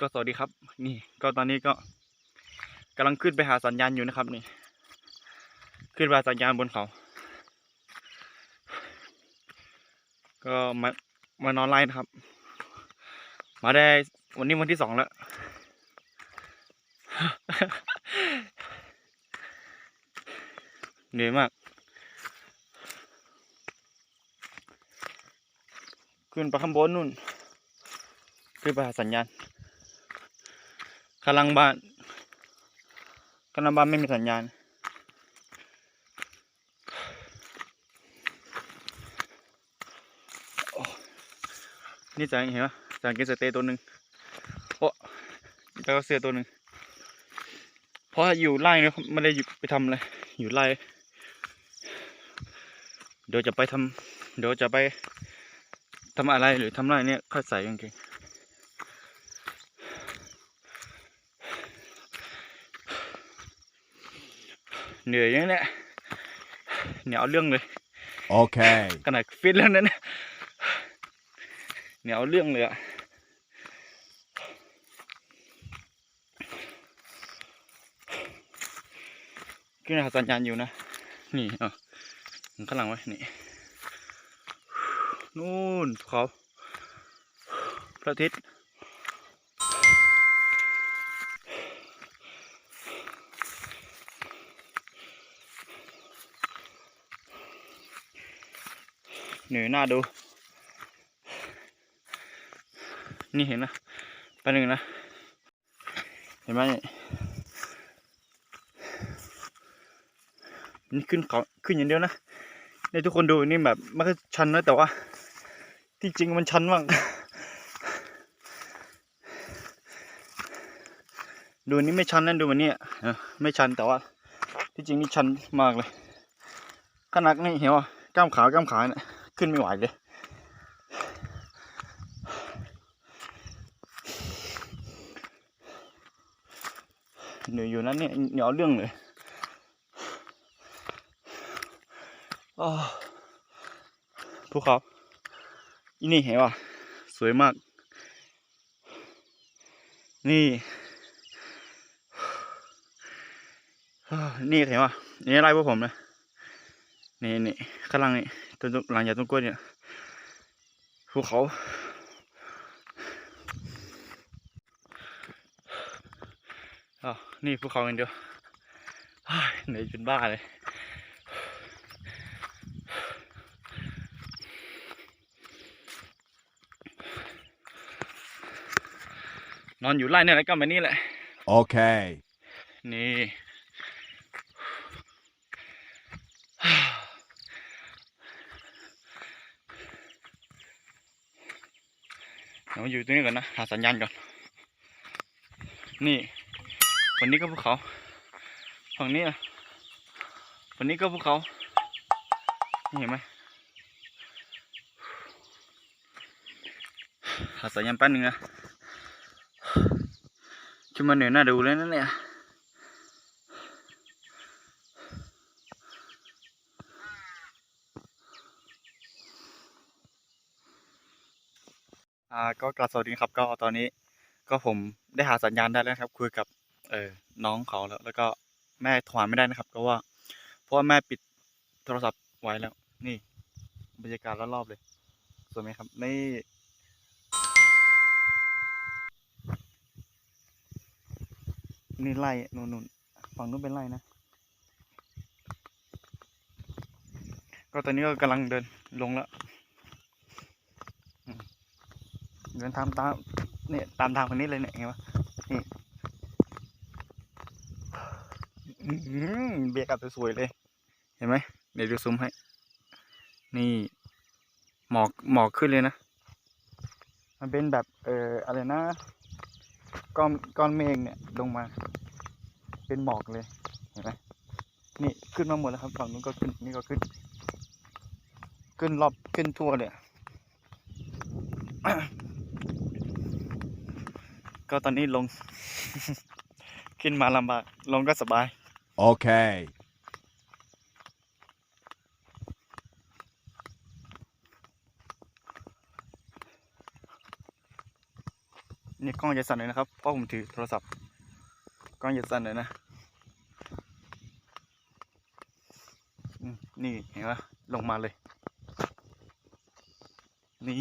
ก็สวัสดีครับ นี่ก็ตอนนี้ก็กำลังขึ้นไปหาสัญญาณอยู่นะครับ นี่ ขึ้นไปหาสัญญาณบนเขา ก็มามานอนไล่นะครับ มาได้วันนี้วันที่สองแล้วเหนื่อยมาก ขึ้นไปข้างบนนู่น ขึ้นไปหาสัญญาณกำลังบ้านกำลังบ้านไม่มีสัญญาณ นี่จะเห็นไหมจะกินสเตย์ตัวหนึ่งโอ้แล้วก็เสือตัวหนึ่งเพราะอยู่ไร่เนี่ยไม่ได้อยู่ไปทำอะไรอยู่ไร่เดี๋ยวจะไปทำเดี๋ยวจะไปทำอะไรหรือทำไรเนี่ยค่อยใส่กางเกง เหนื่อยอย่างนี้แหละเหนียวเอาเรื่องเลย Okay. ขนาดฟิตแล้วนั้นเนี่ยเหนียวเอาเรื่องเลยอะขึ้นหาสัญญาณอยู่นะ นี่เอะข้างหลังไว้ นี่ นู่นภูเขาพระอาทิตย์ หนื่อหน้าดู นี่เห็นนะไปหนึ่งนะ เห็นไหมนี่ขึ้นเขาขึ้นอย่างเดียวนะในทุกคนดูนี่แบบมันก็ชันนะแต่ว่า ที่จริงมันชันมาก ดูนี่ไม่ชันนั่นดูมันเนี่ยไม่ชันแต่ว่า ที่จริงนี่ชันมากเลยขนาดนี่เห็นว่ากล้ามขากล้ามขาเนี่ย ขึ้นไม่ไหวเลย เหนื่อยอยู่นั้นเนี่ยเหนียวเรื่องเลยอ้ภูเขาอีนี่เห็นป่ะสวยมาก นี่นี่เห็นป่ะนี่ไล่พวกผมนะนี่นี่ข้างล่างนี่ ต้นหลังจากต้นกล้วยเนี่ยภูเขา อ้าว นี่ภูเขาอย่างเดียวเฮ้ยเหนื่อยจนบ้าเลยนอนอยู่ไร่เนี่ยแล้วก็มานี่แหละ Okay. นี่ เดี๋ยวอยู่ตรงนี้ก่อนนะหาสัญญาณก่อน นี่วันนี้ก็ภูเขา ฝั่งนี้อะฝั่งนี้ก็ภูเขานี่เห็นไหมหาสัญญาณแป๊บนึงนะขึ้นมาเหนื่อยหน้าดูเลยนั่นเนี่ย อ่าก็กลับสวัสดีครับ ก็ตอนนี้ก็ผมได้หาสัญญาณได้แล้วครับ คุยกับเออน้องเขาแล้ว แล้วก็แม่โทรหาไม่ได้นะครับ ก็ว่าเพราะว่าแม่ปิดโทรศัพท์ไว้แล้ว นี่บรรยากาศรอบๆเลยสวยไหมครับ นี่นี่ไล่นู่นนู่นฝั่งนู้นเป็นไล่นะ ก็ตอนนี้ก็กำลังเดินลงแล้วอืม เดินตามตามเนี่ยตามทางคนนี้เลยเนี่ยเห็นปะนี่เบียร์กัดสวยๆเลย เห็นไหมเดี๋ยวดูซูมให้ นี่ หมอกหมอกขึ้นเลยนะ มันเป็นแบบเอ่ออะไรนะก้อนก้อนเมฆเนี่ยลงมา เป็นหมอกเลยเห็นไหมนี่ขึ้นมาหมดแล้วครับฝั่งนู้นก็ขึ้นนี่ก็ขึ้น ขึ้นรอบขึ้นทั่วเลย ก็ตอนนี้ลง ขึ้นมาลำบาก ลงก็สบาย Okay. นนี่กล้องจะสั่นเลยนะครับ เพราะผมถือโทรศัพท์ กล้องจะสั่นเลยนะอืมนี่เห็นปะลงมาเลย นี่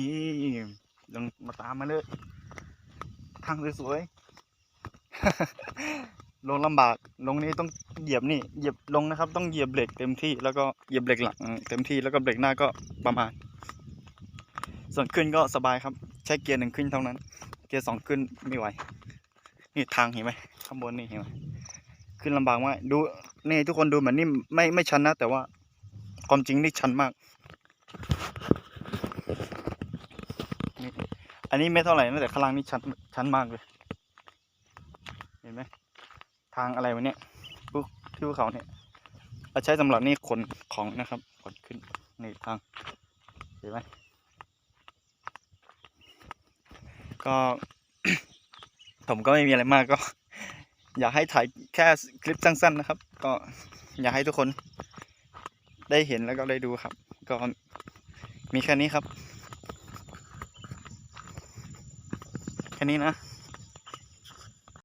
ลงมาตามมาเลย ทางสวยๆ ลงลำบาก ลงนี้ต้องเหยียบนี่ เหยียบลงนะครับ ต้องเหยียบเบรกเต็มที่ แล้วก็เหยียบเบรกหลังเต็มที่ แล้วก็เบรกหน้าก็ประมาณ ส่วนขึ้นก็สบายครับ ใช้เกียร์หนึ่งขึ้นเท่านั้น เกียร์สองขึ้นไม่ไหว นี่ทางเห็นไหมข้างบนนี่เห็นไหมขึ้นลำบากมาก ดู นี่ทุกคนดูเหมือนนี่ไม่ไม่ชันนะ แต่ว่าความจริงนี่ชันมาก อันนี้ไม่เท่าไหร่นะแต่ข้างล่างนี่ชันชันมากเลย เห็นไหมทางอะไรวะเนี่ยภูที่ภูเขาเนี่ยเราใช้สำหรับนี่ขนของนะครับขนขึ้นนี่ทางเห็นไหมก็ผมก็ไม่มีอะไรมากก็ อยากให้ถ่ายแค่คลิปสั้น ๆ นะครับ ก็อยากให้ทุกคนได้เห็นแล้วก็ได้ดูครับ ก็มีแค่นี้ครับ แค่ นี้นะ